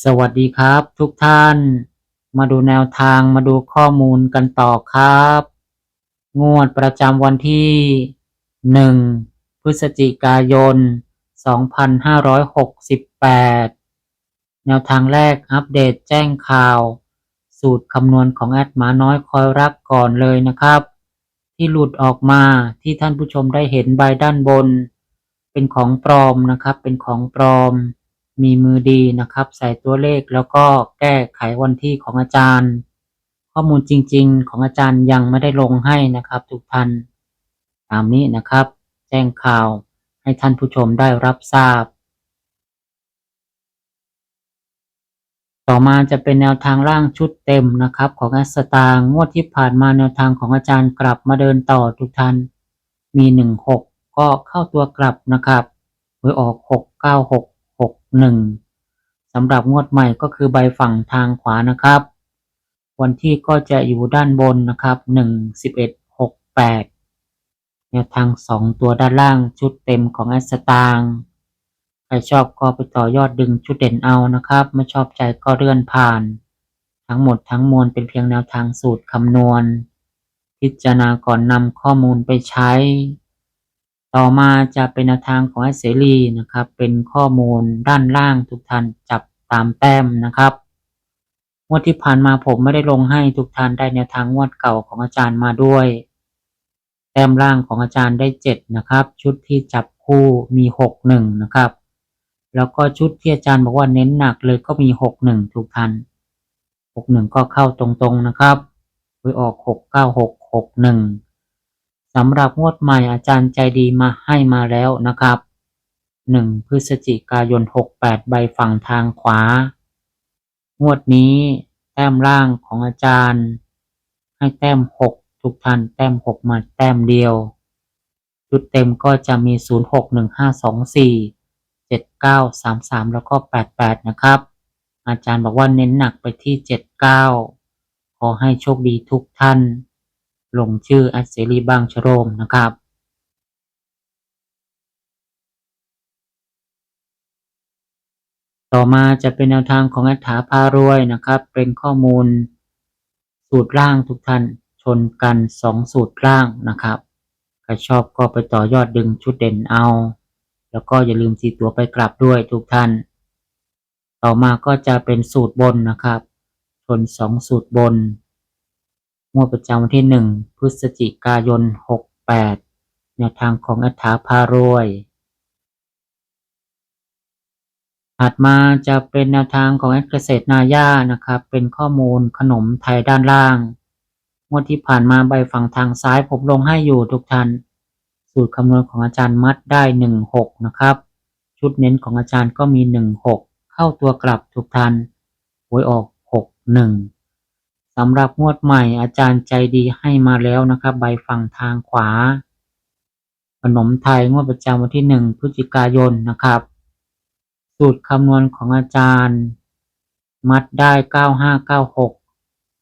สวัสดีครับทุกท่าน มาดูแนวทางมาดูข้อมูลกันต่อครับ งวดประจำวันที่ 1 พฤศจิกายน 2568 แนวทางแรกอัปเดตแจ้งข่าว สูตรคำนวณของแอดหมาน้อยคอยรักก่อนเลยนะครับ ที่หลุดออกมาที่ท่านผู้ชมได้เห็นใบด้านบน เป็นของปลอมนะครับ เป็นของปลอม มีมือดีนะครับ ใส่ตัวเลขแล้วก็แก้ไขวันที่ของอาจารย์ ข้อมูลจริง ๆ ของอาจารย์ยังไม่ได้ลงให้นะครับ ทุกท่านตามนี้นะครับ แจ้งข่าวให้ท่านผู้ชมได้รับทราบ ต่อมาจะเป็นแนวทางร่างชุดเต็มนะครับ ของแอสตางงวดที่ผ่านมาแนวทางของอาจารย์กลับมาเดินต่อทุกท่านมีหนึ่งหกก็เข้าตัวกลับนะครับหวยออกหกเก้าหก หกหนึ่งสำหรับงวดใหม่ก็คือใบฝั่งทางขวานะครับ วันที่ก็จะอยู่ด้านบนนะครับหนึ่งสิบเอ็ดหกแปดแนวทางสองตัวด้านล่างชุดเต็มของแอสตางใครชอบก็ไปต่อยอดดึงชุดเด่นเอานะครับ ไม่ชอบใจก็เลื่อนผ่าน ทั้งหมดทั้งมวลเป็นเพียงแนวทางสูตรคำนวณ พิจารณาก่อนนำข้อมูลไปใช้ ต่อมาจะเป็นแนวทางของไอเสรีนะครับ เป็นข้อมูลด้านล่างทุกท่านจับตามแต้มนะครับงวดที่ผ่านมาผมไม่ได้ลงให้ทุกท่านได้แนวทางงวดเก่าของอาจารย์มาด้วย แต้มล่างของอาจารย์ได้เจ็ดนะครับ ชุดที่จับคู่มีหกหนึ่งนะครับ แล้วก็ชุดที่อาจารย์บอกว่าเน้นหนักเลยก็มีหกหนึ่งทุกท่านหกหนึ่งก็เข้าตรงๆนะครับไปออกหกเก้าหกหกหนึ่ง สำหรับงวดใหม่อาจารย์ใจดีมาให้มาแล้วนะครับ 1 พฤศจิกายน 68 ใบฝั่งทางขวา งวดนี้แต้มล่างของอาจารย์ ให้แต้ม 6 ทุกท่านแต้ม 6 มาแต้มเดียว จุดเต็มก็จะมี 0 6 1 5 2 4 7 9 3 3 แล้วก็ 88 นะครับ อาจารย์บอกว่าเน้นหนักไปที่ 79 ขอให้โชคดีทุกท่าน ลงชื่ออัศเสรีบางชโรมนะครับต่อมาจะเป็นแนวทางของอัฐาพารวยนะครับ เป็นข้อมูล สูตรล่างทุกท่านชนกันสองสูตรล่างนะครับใครชอบก็ไปต่อยอดดึงชุดเด่นเอา แล้วก็อย่าลืมตีตัวไปกลับด้วยทุกท่าน ต่อมาก็จะเป็นสูตรบนนะครับ ชนสองสูตรบน งวดประจำวันที่หนึ่งพฤศจิกายน68แนวทางของอัฐาพารวยถัดมาจะเป็นแนวทางของแอดเกษตรนาย่านะครับ เป็นข้อมูลขนมไทยด้านล่างงวดที่ผ่านมาใบฝั่งทางซ้ายผมลงให้อยู่ทุกท่านสูตรคำนวณของอาจารย์มัดได้16นะครับ ชุดเน้นของอาจารย์ก็มี16เข้าตัวกลับทุกท่านหวยออก61 สำหรับงวดใหม่อาจารย์ใจดีให้มาแล้วนะครับใบฝั่งทางขวา ขนมไทยงวดประจำวันที่หนึ่งพฤศจิกายนนะครับ สูตรคำนวณของอาจารย์ มัดได้เก้าห้าเก้าหก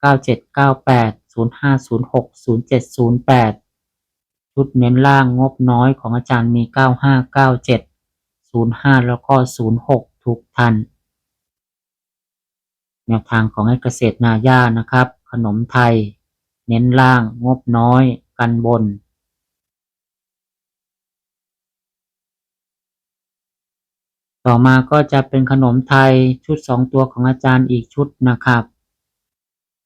เก้าเจ็ดเก้าแปดศูนย์ห้าศูนย์หกศูนย์เจ็ดศูนย์แปดชุดเน้นล่างงบน้อยของอาจารย์มีเก้าห้าเก้าเจ็ดศูนย์ห้าแล้วก็ศูนย์หกทุกท่าน แนวทางของไอ้เกษตรนาย่านะครับ ขนมไทย เน้นล่างงบน้อย กันบน ต่อมาก็จะเป็นขนมไทยชุดสองตัวของอาจารย์อีกชุดนะครับ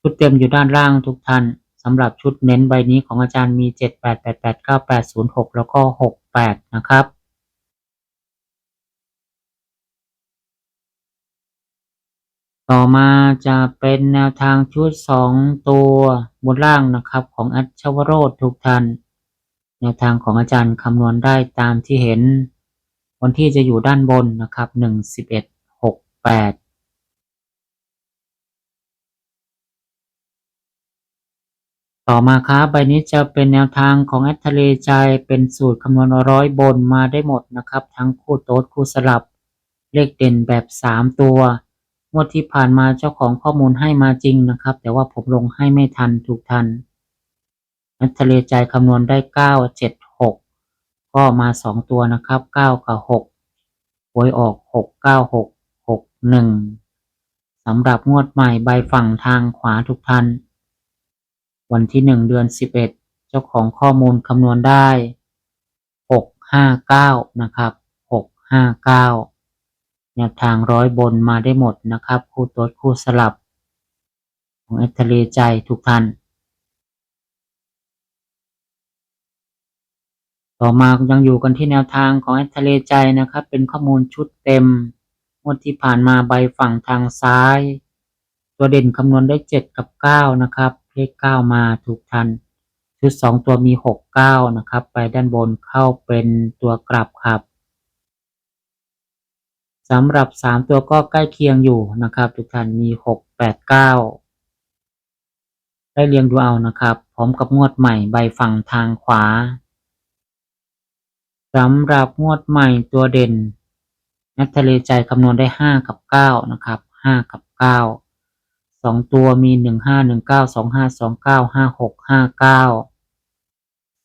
ชุดเต็มอยู่ด้านล่างทุกท่านสำหรับชุดเน้นใบนี้ของอาจารย์มี 7 8 8 8 9 8 0 6 แล้วก็ 68 นะครับ ต่อมาจะเป็นแนวทางชุดสองตัวบนล่างนะครับของอัชวโรธทุกท่าน แนวทางของอาจารย์คำนวณได้ตามที่เห็น วันที่จะอยู่ด้านบนนะครับหนึ่งสิบเอ็ดหกแปดต่อมาครับใบนี้จะเป็นแนวทางของแอดทะเลใจเป็นสูตรคำนวณร้อยบนมาได้หมดนะครับ ทั้งคู่โต๊ดคู่สลับ เลขเด่นแบบ 3 ตัว งวดที่ผ่านมาเจ้าของข้อมูลให้มาจริงนะครับ แต่ว่าผมลงให้ไม่ทันถูกทันแอดทะเลใจคำนวณได้9 7 6ก็มา2ตัวนะครับ9กับ6หวยออก6 9 6 6 1สำหรับงวดใหม่ใบฝั่งทางขวาทุกท่านวันที่หนึ่งเดือนสิบเอ็ดเจ้าของข้อมูลคำนวณได้หกห้าเก้านะครับหกห้าเก้า แนวทางร้อยบนมาได้หมดนะครับ คู่ตัวคู่สลับ ของเอตเลใจทุกท่าน ต่อมายังอยู่กันที่แนวทางของเอตเลใจนะครับ เป็นข้อมูลชุดเต็มงวดที่ผ่านมาใบฝั่งทางซ้าย ตัวเด่นคำนวณได้เจ็ดกับเก้านะครับ เลขเก้ามาถูกทัน ชุดสองตัวมีหกเก้านะครับ ไปด้านบนเข้าเป็นตัวกลับครับ สำหรับสามตัวก็ใกล้เคียงอยู่นะครับ ทุกท่านมีหกแปดเก้าได้เรียงดูเอานะครับ พร้อมกับงวดใหม่ใบฝั่งทางขวาสำหรับงวดใหม่ตัวเด่น นักทะเลใจคำนวณได้ห้ากับเก้านะครับห้ากับเก้าสองตัวมีหนึ่งห้าหนึ่งเก้าสองห้าสองเก้าห้าหกห้าเก้า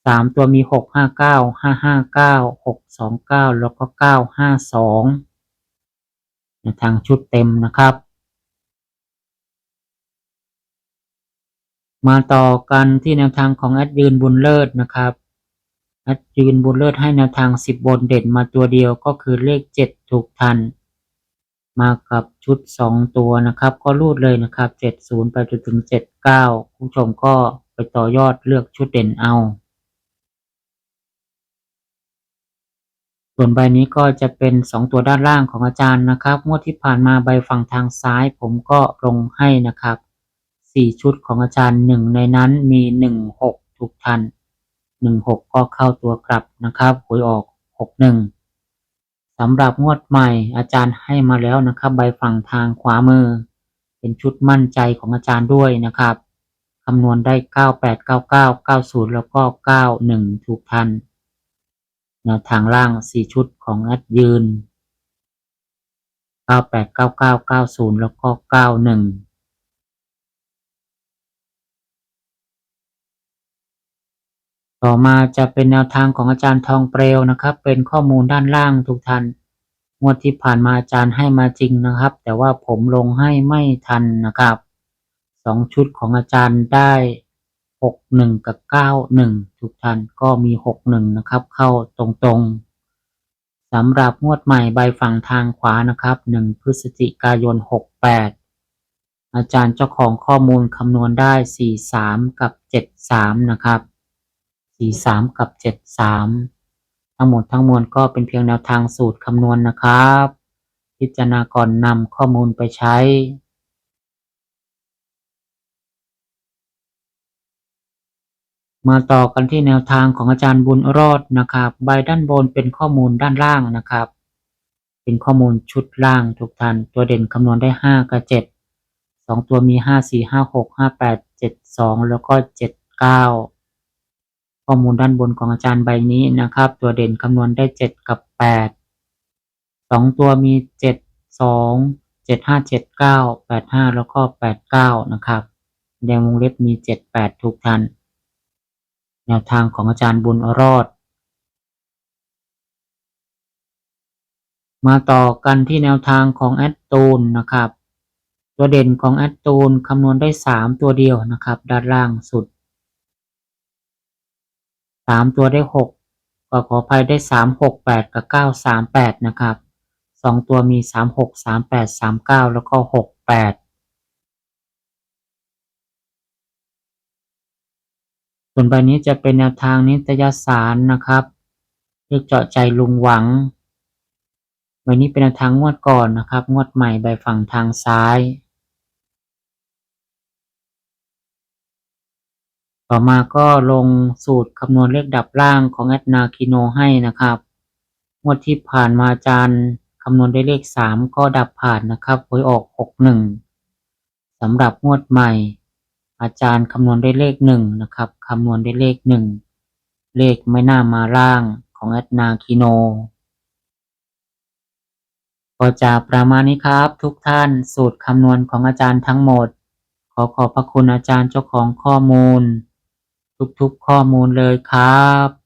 สามตัวมีหกห้าเก้าห้าห้าเก้าหกสองเก้าแล้วก็เก้าห้าสอง ในทางชุดเต็มนะครับ มาต่อกันที่แนวทางของแอดยืนบุญเลิศนะครับแอดยืนบุญเลิศให้แนวทางสิบบนเด่นมาตัวเดียวก็คือเลขเจ็ดถูกทัน มากับชุดสองตัวนะครับ ก็รูดเลยนะครับเจ็ดศูนย์ไปจนถึงเจ็ดเก้าผู้ชมก็ไปต่อยอดเลือกชุดเด่นเอา ส่วนใบนี้ก็จะเป็นสองตัวด้านล่างของอาจารย์นะครับ งวดที่ผ่านมาใบฝั่งทางซ้าย ผมก็ลงให้นะครับสี่ชุดของอาจารย์หนึ่งในนั้นมีหนึ่งหกทุกทันหนึ่งหกก็เข้าตัวกลับนะครับหวยออกหกหนึ่งสำหรับงวดใหม่อาจารย์ให้มาแล้วนะครับ ใบฝั่งทางขวามือ เป็นชุดมั่นใจของอาจารย์ด้วยนะครับคำนวณได้เก้าแปดเก้าเก้าเก้าศูนย์แล้วก็เก้าหนึ่งทุกทัน นวทางล่างสี่ชุดของแอดยืนเก้าแปดเก้าเก้าเก้าศูนย์แล้วก็เก้าหนึ่งต่อมาจะเป็นแนวทางของอาจารย์ทองเปลวนะครับ เป็นข้อมูลด้านล่างทุกท่านงวดที่ผ่านมาอาจารย์ให้มาจริงนะครับ แต่ว่าผมลงให้ไม่ทันนะครับสองชุดของอาจารย์ได้ หกหนึ่งกับเก้าหนึ่งทุกท่านก็มีหกหนึ่งนะครับ เข้าตรงๆสำหรับงวดใหม่ใบฝั่งทางขวานะครับหนึ่งพฤศจิกายนหกแปดอาจารย์เจ้าของข้อมูลคำนวณได้สี่สามกับเจ็ดสามนะครับสี่สามกับเจ็ดสามทั้งหมดทั้งมวลก็เป็นเพียงแนวทางสูตรคำนวณนะครับ พิจารณาก่อนนำข้อมูลไปใช้ มาต่อกันที่แนวทางของอาจารย์บุญรอดนะครับใบด้านบนเป็นข้อมูลด้านล่างนะครับ เป็นข้อมูลชุดล่างทุกท่านตัวเด่นคำนวณได้ห้ากับเจ็ดสองตัวมีห้าสี่ห้าหกห้าแปดเจ็ดสองแล้วก็เจ็ดเก้าข้อมูลด้านบนของอาจารย์ใบนี้นะครับ ตัวเด่นคำนวณได้เจ็ดกับแปดสองตัวมีเจ็ดสองเจ็ดห้าเจ็ดเก้าแปดห้าแล้วก็แปดเก้านะครับแดงวงเล็บมีเจ็ดแปดทุกท่าน แนวทางของอาจารย์บุญรอด มาต่อกันที่แนวทางของแอดตูนนะครับ ตัวเด่นของแอดตูนคำนวณได้ 3 ตัวเดียวนะครับ ด้านล่างสุด 3 ตัวได้ 6 ก็ขอภายได้ 3 6 8 กับ 9 3 8 นะครับ 2 ตัวมี 3 6 3 8 3 9 แล้วก็ 6 8 ส่วนใบนี้จะเป็นแนวทางนิตยสารนะครับเรียกเจาะใจลุงหวังใบนี้เป็นแนวทางงวดก่อนนะครับ งวดใหม่ใบฝั่งทางซ้าย ต่อมาก็ลงสูตรคำนวณเลขดับล่างของแอดนาคิโนให้นะครับ งวดที่ผ่านมาอาจารย์คำนวณได้เลขสามก็ดับผ่านนะครับหวยออกหกหนึ่งสำหรับงวดใหม่ อาจารย์คำนวณได้เลขหนึ่งนะครับคำนวณได้เลขหนึ่งเลขไม่น่ามาล่างของแอดนาคิโนก็จะประมาณนี้ครับ ทุกท่านสูตรคำนวณของอาจารย์ทั้งหมด ขอขอบพระคุณอาจารย์เจ้าของข้อมูล ทุกๆข้อมูลเลยครับ